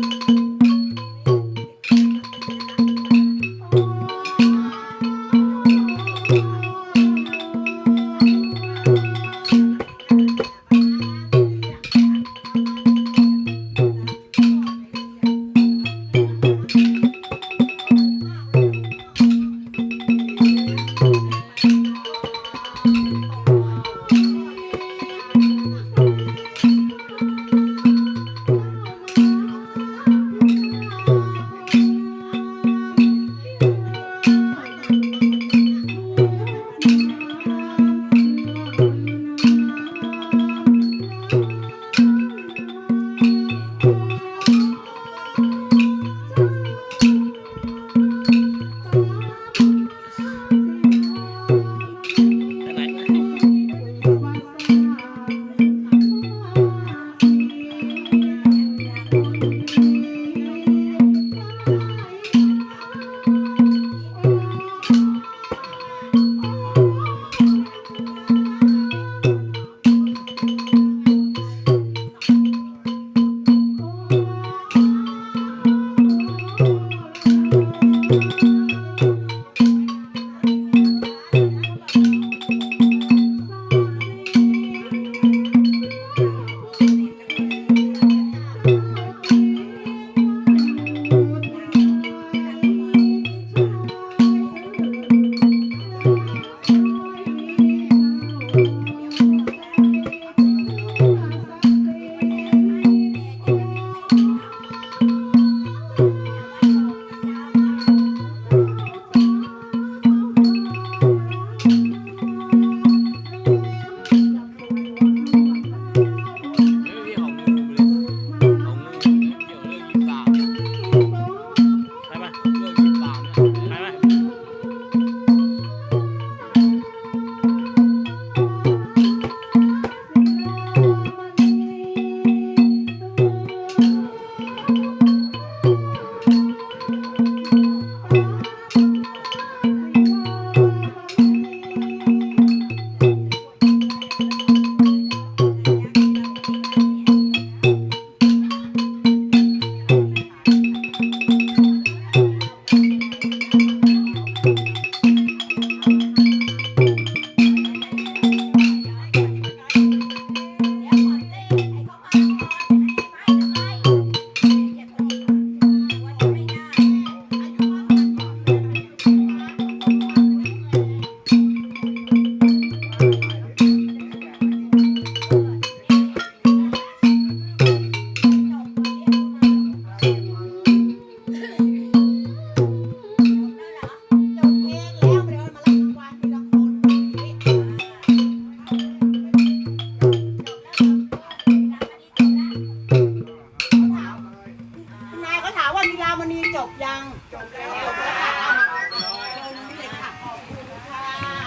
น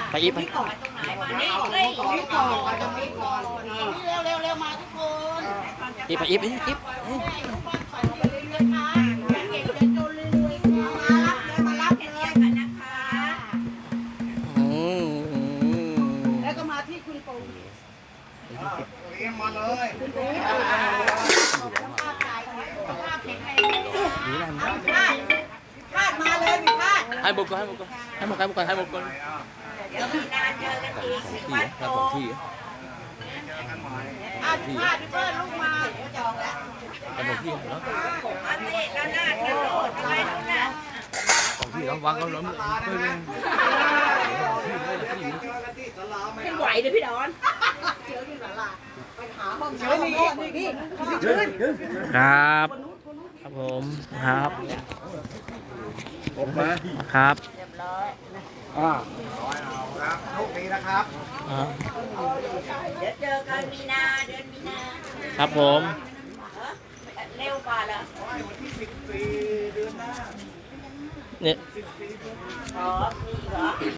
ไปอีกไปก่อนตรงไหนมานี่เลยนี่ก่อนนี่เร็วเร็วมาทุกคนอีฟไปอีฟอีฟอีฟให้ทุกคนใส่ลงไปเรื่อยๆค่ะเก่งจะจนรวยๆค่ะมารับเลยมารับเลยนะ ให้บุกก่อนให้บุกก่อนให้บุกให้บุกก่อนให้บุกก่อนเดี๋ยวมีงานเจอกันอีกของที่อะครับของที่อะอะพี่พาดพี่เปิ้ลลูกมาเดี๋ยวจองแล้วให้ของที่เหรออันนี้แล้วหน้าจะโหลดไว้นู่นน่ะของที่เราวางเขาล้มเลยเฮ้ยยังไหวเลยพี่ดอนเจอที่หลาไปหาห้องเช้านี่นี่พี่ชื่นครับ ครับผมครับ ผมมาครับอ่าร้อยเอาครับโชคดีนะครับอ่าเดี๋ยวเจอกันมีนาเดือนมีนาครับผมเร็วกว่าเหรอวันที่สิบสี่เดือนหน้าเนี่ยอ๋อมีเหรอ